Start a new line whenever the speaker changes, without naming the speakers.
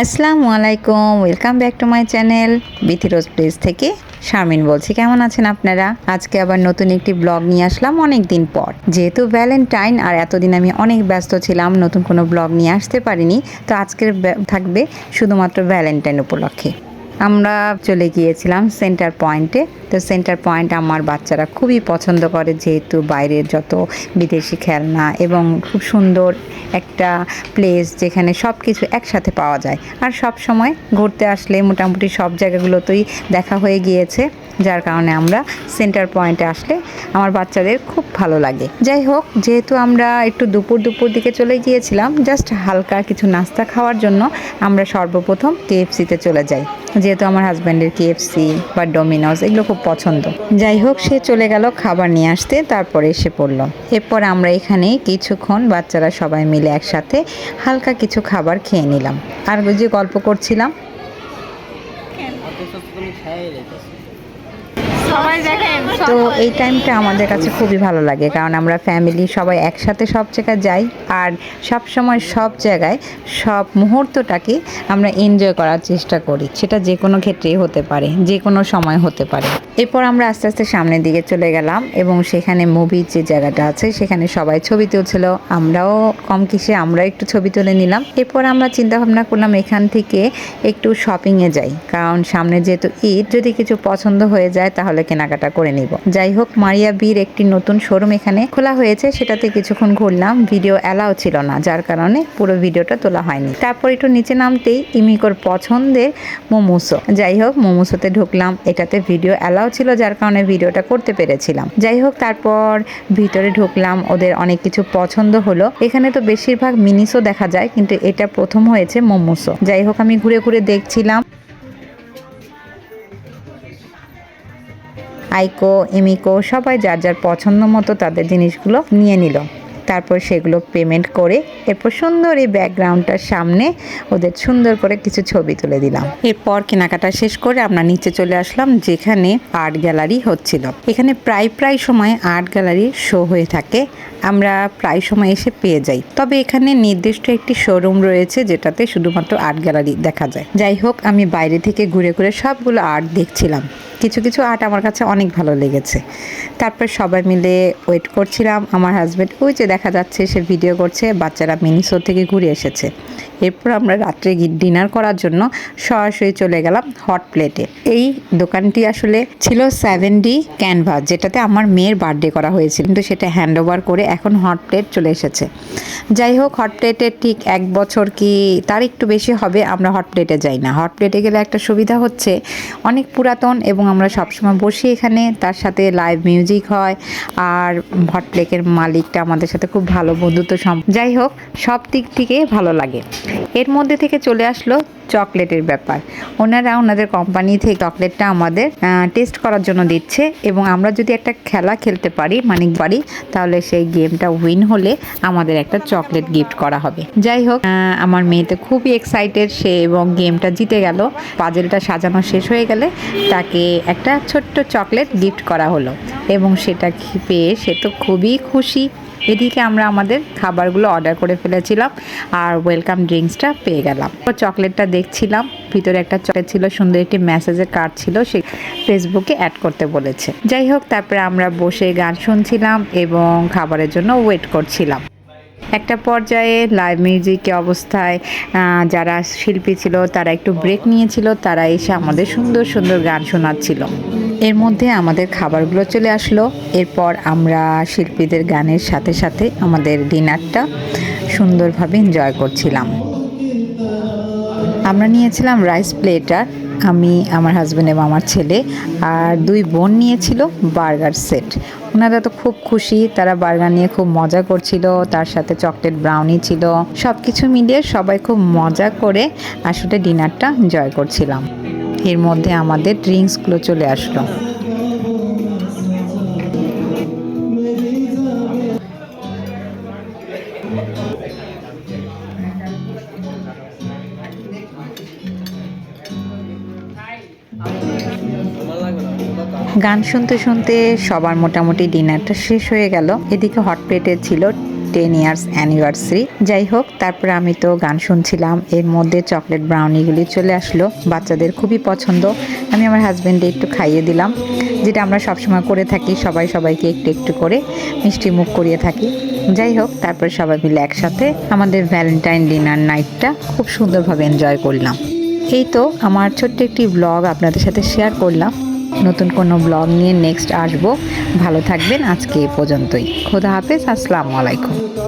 আসসালামু আলাইকুম, welcome back to my channel Bithi Rose Place থেকে। শারমিন বলছি, কেমন আছেন আপনারা? আজকে আবার নতুন একটি ব্লগ নিয়ে আসলাম অনেক দিন পর। যেহেতু ভ্যালেন্টাইন, আর এতদিন আমি অনেক ব্যস্ত ছিলাম, নতুন কোনো ব্লগ নিয়ে আসতে পারিনি, তো আজকের থাকবে শুধুমাত্র ভ্যালেন্টাইন উপলক্ষে। আমরা চলে গিয়েছিলাম সেন্টার পয়েন্টে তো সেন্টার পয়েন্ট আমার বাচ্চারা খুবই পছন্দ করে, যেহেতু বাইরের যত বিদেশি খেলনা এবং খুব সুন্দর একটা প্লেস যেখানে সব কিছু একসাথে পাওয়া যায়। আর সব সময় ঘুরতে আসলে মোটামুটি সব জায়গাগুলোতেই দেখা হয়ে গিয়েছে, যার কারণে আমরা সেন্টার পয়েন্টে আসলে আমার বাচ্চাদের খুব ভালো লাগে। যাই হোক, যেহেতু আমরা একটু দুপুর দুপুর দিকে চলে গিয়েছিলাম জাস্ট হালকা কিছু নাস্তা খাওয়ার জন্য আমরা সর্বপ্রথম কেএফসিতে চলে যাই। যেহেতু আমার হাজব্যান্ডের কেএফসি বা ডোমিনোস এগুলো খুব পছন্দ। যাই হোক সে চলে গেল খাবার নিয়ে আসতে তারপরে এসে পড়ল। এরপর আমরা এখানে কিছুক্ষণ বাচ্চারা সবাই মিলে একসাথে হালকা কিছু খাবার খেয়ে নিলাম। আর যে গল্প করছিলাম। তো এই টাইমটা আমাদের কাছে খুবই ভালো লাগে কারণ আমরা ফ্যামিলি সবাই একসাথে সব জায়গায় যাই আর সব সময় সব জায়গায় সব মুহূর্তটাকে আমরা এনজয় করার চেষ্টা করি। সেটা যে কোনো ক্ষেত্রেই হতে পারে যে কোনো সময় হতে পারে। এরপর আমরা আস্তে আস্তে সামনের দিকে চলে গেলাম এবং সেখানে মুভির যে জায়গাটা আছে, সেখানে সবাই ছবি তুলছিল। আমরাও কম কিসে আমরা একটু ছবি তুলে নিলাম। এরপর আমরা চিন্তা ভাবনা করলাম এখান থেকে একটু শপিংয়ে যাই। কারণ সামনে যেহেতু ঈদ, যদি কিছু পছন্দ হয়ে যায় তাহলে কেনাকাটা করে নিব। যাই হোক, মারিয়া বীর একটি নতুন শোরুম এখানে খোলা হয়েছে। সেটাতে কিছুক্ষণ ঘুরলাম। ভিডিও অ্যালাও ছিল না, যার কারণে পুরো ভিডিওটা তোলা হয়নি। তারপর একটু নিচে নামতেই ইমিকোর পছন্দের মোমোসো। যাই হোক, মোমোসোতে ঢুকলাম। এটাতে ভিডিও অ্যালাও ছিল, যার কারণে ভিডিওটা করতে পেরেছিলাম। যাই হোক, তারপর ভিতরে ঢুকলাম, ওদের অনেক কিছু পছন্দ হলো। এখানে তো বেশিরভাগ মিনিসও দেখা যায়, কিন্তু এটা প্রথম হয়েছে মোমোসো যাই হোক, আমি ঘুরে ঘুরে দেখছিলাম। আইকো এমিকো সবাই যার যার পছন্দ মতো তাদের জিনিসগুলো নিয়ে নিল। তারপর সেগুলো পেমেন্ট করে এরপর সুন্দর এই ব্যাকগ্রাউন্ডটার সামনে ওদের সুন্দর করে কিছু ছবি তুলে দিলাম। এরপর কেনাকাটা শেষ করে আমরা নিচে চলে আসলাম, যেখানে আর্ট গ্যালারি হচ্ছিল। এখানে প্রায় প্রায় সময় আর্ট গ্যালারি শো হয়ে থাকে। আমরা প্রায় সময় এসে পেয়ে যাই। তবে এখানে নির্দিষ্ট একটি শোরুম রয়েছে যেটাতে শুধুমাত্র আর্ট গ্যালারি দেখা যায়। যাই হোক, আমি বাইরে থেকে ঘুরে ঘুরে সবগুলো আর্ট দেখছিলাম। কিছু কিছু আর্ট আমার কাছে অনেক ভালো লেগেছে। তারপর সবাই মিলে ওয়েট করছিলাম। আমার হাজব্যান্ড ওই যে দেখা যাচ্ছে সে ভিডিও করছে, বাচ্চারা মিনিসোর থেকে ঘুরে এসেছে। এরপর আমরা রাত্রে ডিনার করার জন্য সরাসরি চলে গেলাম হট প্লেটে এই দোকানটি আসলে ছিল সেভেন ডি ক্যানভাস যেটাতে আমার মেয়ের বার্থডে করা হয়েছিল। কিন্তু সেটা হ্যান্ড ওভার করে এখন হট প্লেট চলে এসেছে। যাই হোক হট প্লেটের ঠিক এক বছর কি তার একটু বেশি হবে, আমরা হট প্লেটে যাই না। হট প্লেটে গেলে একটা সুবিধা হচ্ছে, অনেক পুরাতন এবং আমরা সবসময় বসি এখানে, তার সাথে লাইভ মিউজিক হয়, আর হট প্লেটের মালিকটা আমাদের সাথে খুব ভালো বন্ধুত্ব যাই হোক, সব দিক থেকে ভালো লাগে। এর মধ্যে থেকে চলে আসলো চকলেটের ব্যাপার। ওনারা ওনাদের কোম্পানি থেকে চকলেটটা আমাদের টেস্ট করার জন্য দিচ্ছে এবং আমরা যদি একটা খেলা খেলতে পারি মানিক বাড়ি তাহলে সেই গেমটা উইন হলে আমাদের একটা চকলেট গিফট করা হবে। যাই হোক আমার মেয়েতে খুবই এক্সাইটেড সে এবং গেমটা জিতে গেল। পাজেলটা সাজানো শেষ হয়ে গেলে তাকে একটা ছোট্ট চকলেট গিফট করা হলো এবং সেটা পেয়ে সে তো খুবই খুশি। এদিকে আমরা আমাদের খাবারগুলো অর্ডার করে ফেলেছিলাম আর ওয়েলকাম ড্রিঙ্কসটা পেয়ে গেলাম। চকলেটটা দেখছিলাম, ভিতরে একটা চকলেট ছিল, সুন্দর একটি মেসেজের কার্ড ছিল, সে ফেসবুকে অ্যাড করতে বলেছে। যাই হোক, তারপরে আমরা বসে গান শুনছিলাম এবং খাবারের জন্য ওয়েট করছিলাম। একটা পর্যায়ে লাইভ মিউজিক অবস্থায় যারা শিল্পী ছিল, তারা একটু ব্রেক নিয়েছিল, তারা এসে আমাদের সুন্দর সুন্দর গান শোনাচ্ছিল। এর মধ্যে আমাদের খাবারগুলো চলে আসলো। এরপর আমরা শিল্পীদের গানের সাথে সাথে আমাদের ডিনারটা সুন্দরভাবে এনজয় করছিলাম। আমরা নিয়েছিলাম রাইস প্লেটার, আমি, আমার হাজব্যান্ড এবং আমার ছেলে আর দুই বোন নিয়েছিল বার্গার সেট। ওনারা তো খুব খুশি, তারা বার্গার নিয়ে খুব মজা করছিল, তার সাথে চকলেট ব্রাউনি ছিল। সব কিছু মিলিয়ে সবাই খুব মজা করে আসলে ডিনারটা এনজয় করছিলাম। এর মধ্যে আমাদের ড্রিঙ্কসগুলো চলে আসলো। গান শুনতে শুনতে সবার মোটামুটি ডিনারটা শেষ হয়ে গেল। এদিকে হট প্লেটে ছিল টেন ইয়ার্স অ্যানিভার্সারি যাই হোক, তারপর আমি তো গান শুনছিলাম। এর মধ্যে চকলেট ব্রাউনিগুলি চলে আসলো। বাচ্চাদের খুবই পছন্দ। আমি আমার হাজব্যান্ডে একটু খাইয়ে দিলাম, যেটা আমরা সবসময় করে থাকি। সবাই সবাইকে একটু একটু করে মিষ্টি মুখ করিয়ে থাকি। যাই হোক, তারপর সবাই মিলে একসাথে আমাদের ভ্যালেন্টাইন ডিনার নাইটটা খুব সুন্দরভাবে এনজয় করলাম। এই তো আমার ছোট্ট একটি ব্লগ আপনাদের সাথে শেয়ার করলাম। নতুন কোনো ব্লগ নিয়ে নেক্সট আসব। ভালো থাকবেন আজকে এ পর্যন্তই। খোদা হাফেজ, আসসালামু আলাইকুম।